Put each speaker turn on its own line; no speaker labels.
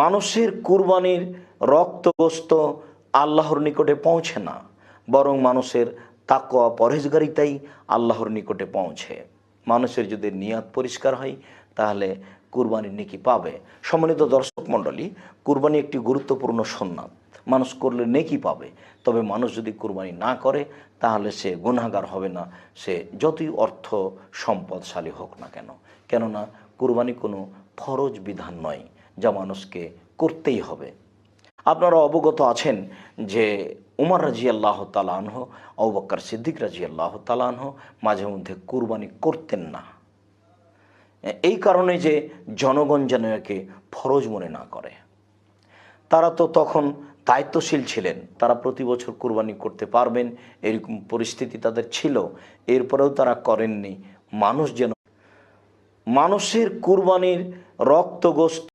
মানুষের কুরবানির রক্তগ্রস্ত আল্লাহর নিকটে পৌঁছে না, বরং মানুষের তাকোয়া পরহেজগারিতাই আল্লাহর নিকটে পৌঁছে। মানুষের যদি নিয়াত পরিষ্কার হয়, তাহলে কুরবানির নেকি পাবে। সম্মানিত দর্শক মণ্ডলী, কুরবানি একটি গুরুত্বপূর্ণ সন্ন্যাত মানুষ করলে নেকি পাবে, তবে মানুষ যদি কুরবানি না করে, তাহলে সে গুনাহগার হবে না। সে যতই অর্থ সম্পদশালী হোক না কেন। কেননা কুরবানি কোনো ফরজ বিধান নয়। যা মানুষকে করতেই হবে। আপনারা অবগত আছেন যে উমর রাজি আল্লাহ তালানহ অবক্কর সিদ্দিক রাজি আল্লাহ তালানহ মাঝে মধ্যে কুরবানি করতেন না। এই কারণে যে জনগণ যেন একে ফরজ মনে না করে। তারা তো তখন দায়িত্বশীল ছিলেন, তারা প্রতি বছর কুরবানি করতে পারবেন, এরকম পরিস্থিতি তাদের ছিল, এরপরেও তারা করেননি। মানুষ যেন মানুষের কুরবানির রক্তগোস্ত